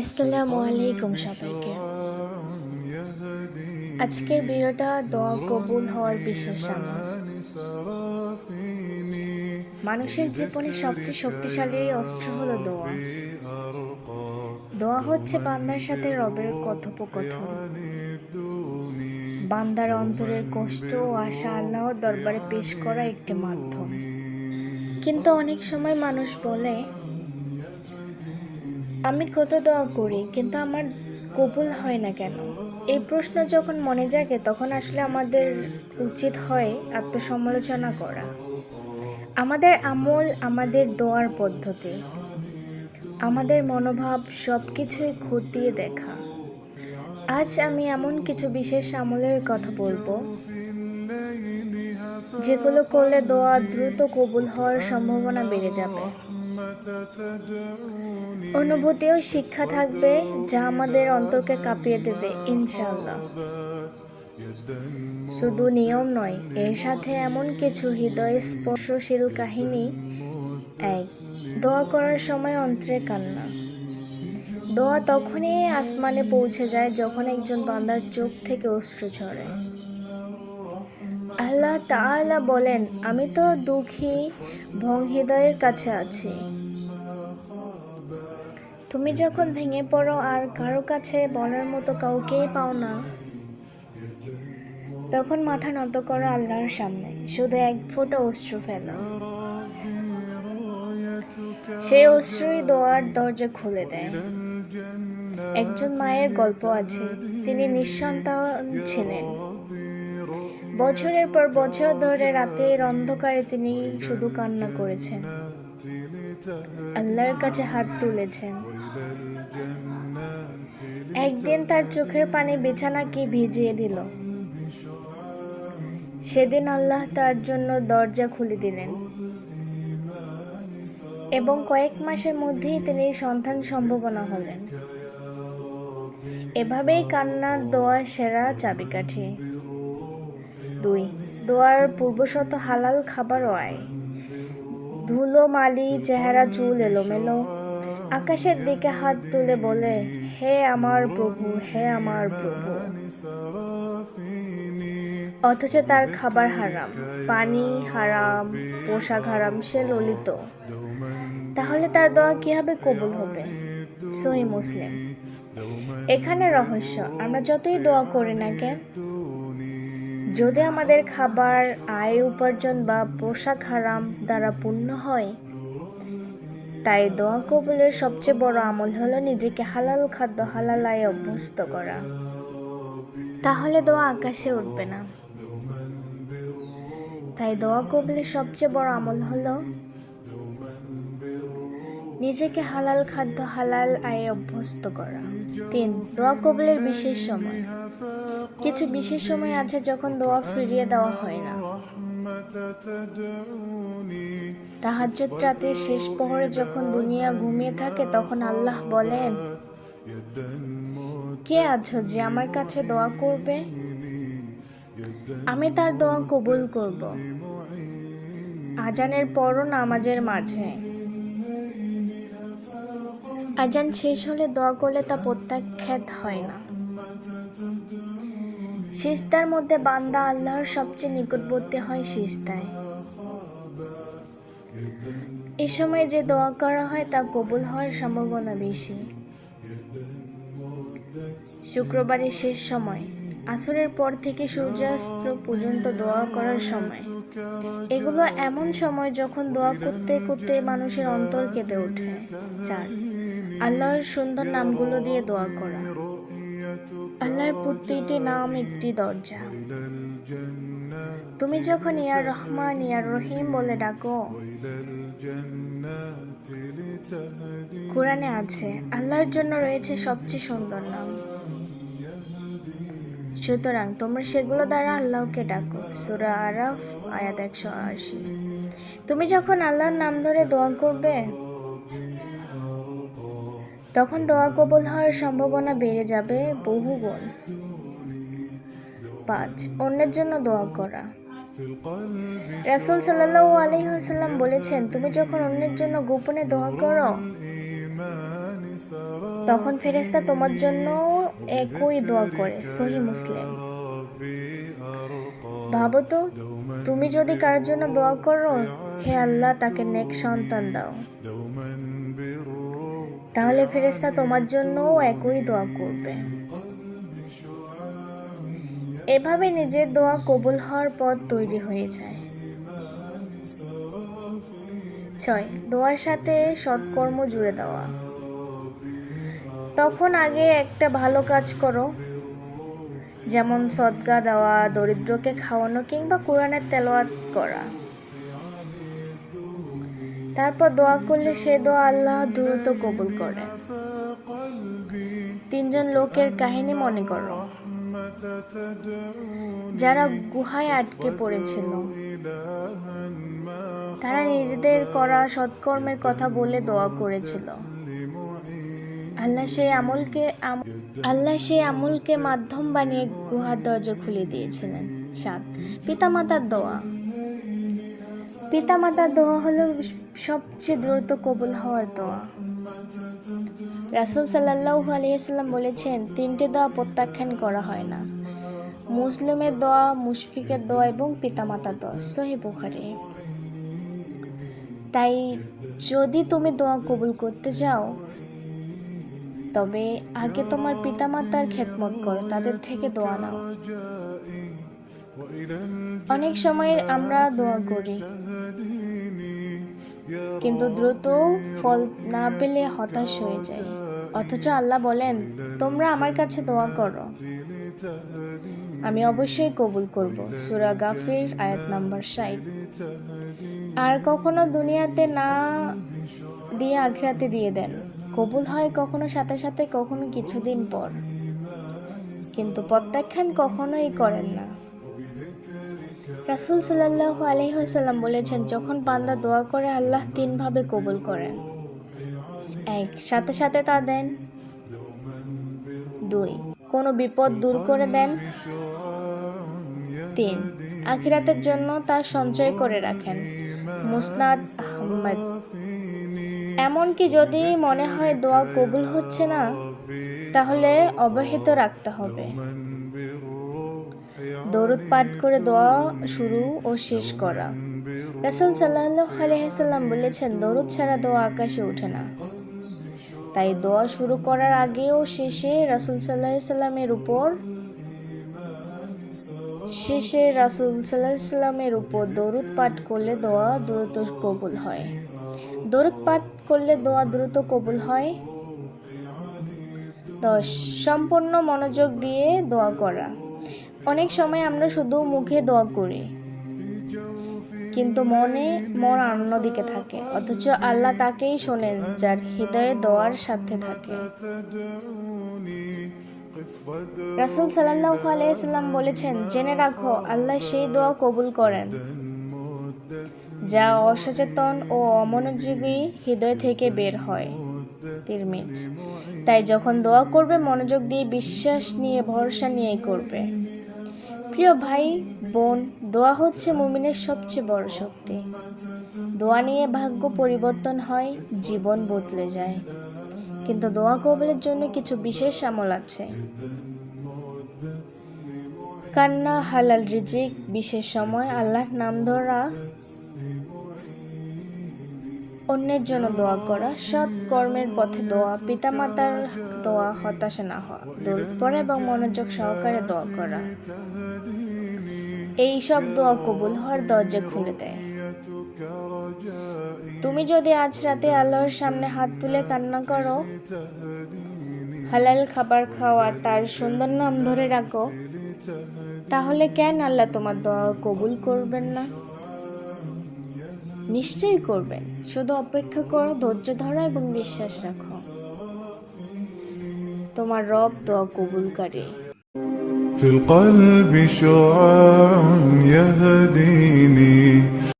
আসসালামু আলাইকুম সবাইকে। আজকের ভিডিওটা দোয়া কবুল হওয়ার বিশেষ মানুষের জীবনে সবচেয়ে শক্তিশালী অস্ত্র হলো দোয়া। দোয়া হচ্ছে বান্দার সাথে রবের কথোপকথন। বান্দার অন্তরের কষ্ট ও আশা আল্লাহর দরবারে পেশ করা একটি মাধ্যম। কিন্তু অনেক সময় মানুষ বলে আমি কত দোয়া করি, কিন্তু আমার কবুল হয় না কেন? এই প্রশ্ন যখন মনে জাগে, তখন আসলে আমাদের উচিত হয় আত্মসমালোচনা করা। আমাদের আমল, আমাদের দোয়ার পদ্ধতি, আমাদের মনোভাব সব কিছুই খতিয়ে দেখা। আজ আমি এমন কিছু বিশেষ আমলের কথা বলব, যেগুলো করলে দোয়া দ্রুত কবুল হওয়ার সম্ভাবনা বেড়ে যাবে। অনুভূতি ও শিক্ষা থাকবে যা আমাদের অন্তরকে কাঁপিয়ে দেবে ইনশাল্লাহ শুধু নিয়ম নয় এর সাথে এমন কিছু হৃদয় স্পর্শশীল কাহিনী এক দোয়া করার সময় অন্তরে কান্না। দোয়া তখনই আসমানে পৌঁছে যায় যখন একজন বান্দার চোখ থেকে অশ্রু ঝরে। আল্লাহ তাআলা বলেন আমি তো দুঃখী ভং হৃদয়ের কাছে আছি। তুমি যখন ভেঙে পড়ো আর কারও কাছে বলার মতো কাউকেই পাও না, তখন মাথা নত করো আল্লাহর সামনে। শুধু এক ফোঁটা অশ্রু ফেলো। সেই অশ্রুই দোয়ার দরজা খুলে দেয়। একজন মায়ের গল্প আছে। তিনি নিঃসন্তান ছিলেন। বছরের পর বছর ধরে রাতের অন্ধকারে তিনি শুধু কান্না করেছেন। আল্লাহর কাছে হাত তুলেছেন। একদিন তার চোখের পানি বিছানাকে ভিজিয়ে দিল। সেদিন আল্লাহ তার জন্য দরজা খুলে দিলেন এবং কয়েক মাসের মধ্যেই তিনি সন্তান সম্ভাবনা হলেন। এভাবেই কান্নার দোয়ার সেরা চাবিকাঠি। দুই, দোয়ার পূর্বশত হালাল খাবার আয়। ধুলো, মালি, চেহারা, চুল, এলোমেলো। আকাশের দিকে হাত তুলে বলে, হে আমার প্রভু, হে আমার প্রভু। অথচ তার খাবার হারাম, পানি হারাম, পোশাক হারাম, সে ললিত। তাহলে তার দোয়া কীভাবে কবুল হবে? সহি মুসলিম। এখানে রহস্য, আমরা যতই দোয়া করি না কেন, যদি আমাদের খাবার, আয়, উপার্জন বা পোশাক হারাম দ্বারা পূর্ণ হয় তাই দোয়া কবুলের সবচেয়ে বড় আমল হলো নিজেকে হালাল খাদ্য হালাল আয় অভ্যস্ত করা। তাহলে দোয়া আকাশে উঠবে না। তাই দোয়া কবুলের সবচেয়ে বড় আমল হলো নিজেকে হালাল খাদ্য হালাল আয়ে অভ্যস্ত করা। তিন, দোয়া কবুলের বিশেষ সময়। কিছু বিশেষ সময় আছে যখন দোয়া ফিরিয়ে দেওয়া হয় না। তাহাজ্জুদ রাতের শেষ প্রহরে যখন দুনিয়া ঘুমিয়ে থাকে, তখন আল্লাহ বলেন, কে আছো যে আমার কাছে দোয়া করবে? আমি তার দোয়া কবুল করব। আজানের পরও নামাজের মাঝে। আজান শেষ হলে দোয়া করলে তা প্রত্যাখ্যাত হয় না। সিস্তার মধ্যে বান্দা আল্লাহর সবচেয়ে নিকটবর্তী হয় সিস্তায়। এ সময় যে দোয়া করা হয় তা কবুল হওয়ার সম্ভাবনা বেশি। শুক্রবারের শেষ সময়, আসরের পর থেকে সূর্যাস্ত পর্যন্ত দোয়া করার সময়। এগুলো এমন সময় যখন দোয়া করতে করতে মানুষের অন্তর কেঁদে ওঠে। চার, আল্লাহর সুন্দর নামগুলো দিয়ে দোয়া করা। আল্লাহর প্রতিটি নাম একটি দরজা। তুমি যখন ইয়ার রহমান, ইয়ার রহিম বলে ডাকো, কোরআনে আছে, আল্লাহর জন্য রয়েছে সবচেয়ে সুন্দর নাম। সুতরাং তোমরা সেগুলো দ্বারা আল্লাহকে ডাকো, সুরা আরাফ, আয়াত একশো আশি। তুমি যখন আল্লাহর নাম ধরে দোয়া করবে তখন দোয়া কবুল হওয়ার সম্ভাবনা বেড়ে যাবে বহুগুণ পাঁচ, অন্যের জন্য দোয়া করা। রাসুল সাল্লাহ আলহিহাসাল্লাম বলেছেন, তুমি যখন অন্যের জন্য গোপনে দোয়া করো, তখন ফেরেস্তা তোমার জন্য একই দোয়া করে, সহি মুসলিম। ভাবো তো, তুমি যদি কারোর জন্য দোয়া করো, হে আল্লাহ তাকে নেক সন্তান দাও। তাহলে ফেরেস্তা তোমার জন্যও একই দোয়া করবে। এভাবে নিজের দোয়া কবুল হওয়ার পথ তৈরি হয়ে যায়। ছয়, দোয়ার সাথে সৎকর্ম জুড়ে দেওয়া। তখন আগে একটা ভালো কাজ করো, যেমন সদগা দেওয়া, দরিদ্রকে খাওয়ানো কিংবা কোরআনের তেলাওয়াত করা। তারপর দোয়া করলে সে দোয়া আল্লাহ দ্রুত কবুল করে। তিনজন লোকের কাহিনী মনে করো। যারা গুহায় আটকে পড়েছিল। তারা নিজেদের করা সৎকর্মের কথা বলে দোয়া করেছিল। আল্লাহ সেই আমলকে আল্লাহ সেই আমলকে মাধ্যম বানিয়ে গুহার দরজা খুলে দিয়েছিলেন। সাত পিতামাতার দোয়া। পিতামাতার দোয়া হলো সবচেয়ে দ্রুত কবুল হওয়ার দোয়া। রাসুল সাল্লাহু আলিয়াল্লাম বলেছেন, তিনটে দোয়া প্রত্যাখ্যান করা হয় না। মুসলিমের দোয়া, মুশফিকের দোয়া এবং পিতামাতার দোয়া। সহি বুখারি। তাই যদি তুমি দোয়া কবুল করতে যাও, তবে আগে তোমার পিতামাতার খেদমত করো, তাদের থেকে দোয়া নাও। অনেক সময় আমরা দোয়া করি কিন্তু দ্রুত ফল না পেলে হতাশ হয়ে যায়। অথচ আল্লাহ বলেন, তোমরা আমার কাছে দোয়া করো। আমি অবশ্যই কবুল করব। সুরা গাফির, আয়াত নাম্বার ষাট। আর কখনো দুনিয়াতে না দিয়ে আখরাতে দিয়ে দেন। কবুল হয় কখনো সাথে সাথে, কখনো কিছুদিন পর। কিন্তু প্রত্যাখ্যান কখনোই করেন না। রাসুল সাল্লাহ আলহিহাসাল্লাম বলেছেন, যখন বান্দা দোয়া করে, আল্লাহ তিনভাবে কবুল করেন। এক, সাথে সাথে তা দেন। দুই, কোনো বিপদ দূর করে দেন। তিন, আখিরাতের জন্য তা সঞ্চয় করে রাখেন। মুসনাদ আহমদ। এমনকি যদি মনে হয় দোয়া কবুল হচ্ছে না, তাহলে অবহিত রাখতে হবে। দরুদ পাঠ করে দোয়া শুরু ও শেষ করা। রাসুল সাল্লাহ আলহিহাল্লাম বলেছেন, দরুদ ছাড়া দোয়া আকাশে ওঠে না। তাই দোয়া শুরু করার আগে ও শেষে রাসুল সাল্লাহ সাল্লামের উপর শেষে রাসুল সাল্লাহ সাল্লামের উপর দরুদ পাঠ করলে দোয়া দ্রুত কবুল হয়। দরুদ পাঠ করলে দোয়া দ্রুত কবুল হয়। দশ সম্পূর্ণ মনোযোগ দিয়ে দোয়া করা। অনেক সময় আমরা শুধু মুখে দোয়া করি, কিন্তু মনে, মন অন্যদিকে থাকে। অথচ আল্লাহ তাকেই শোনেন, যার হৃদয়ে দোয়ার সাথে থাকে। রাসুল সাল্লাহ আলাইসাল্লাম বলেছেন, জেনে রাখো, আল্লাহ সেই দোয়া কবুল করেন, যা অসচেতন ও অমনোযোগী হৃদয় থেকে বের হয়। তিরমিজ তাই যখন দোয়া করবে, মনোযোগ দিয়ে বিশ্বাস নিয়ে, ভরসা নিয়ে করবে। প্রিয় ভাই, বোন, দোয়া হচ্ছে মুমিনের সবচেয়ে বড় শক্তি। দোয়া নিয়ে ভাগ্য পরিবর্তন হয়, জীবন বদলে যায়। কিন্তু দোয়া কবলের জন্য কিছু বিশেষ আমল আছে। কান্না, হালাল রিজিক, বিশেষ সময়, আল্লাহর নাম ধরা অন্যের জন্য দোয়া করা। সৎ কর্মের পথে দোয়া, পিতামাতার দোয়া, হতাশা না হওয়া। দূর এবং মনোযোগ সহকারে দোয়া করা। এই সব দোয়া কবুল হওয়ার দরজা খুলে দেয়। তুমি যদি আজ রাতে আল্লাহর সামনে হাত তুলে কান্না করো, হালাল খাবার খাওয়া তার সুন্দর নাম ধরে রাখো, তাহলে কেন আল্লাহ তোমার দোয়া কবুল করবেন না? নিশ্চয়ই করবেন শুধু অপেক্ষা করো ধৈর্য ধরো এবং বিশ্বাস রাখো তোমার রব দোয়া কবুলকারী في القلب شعاع يهديني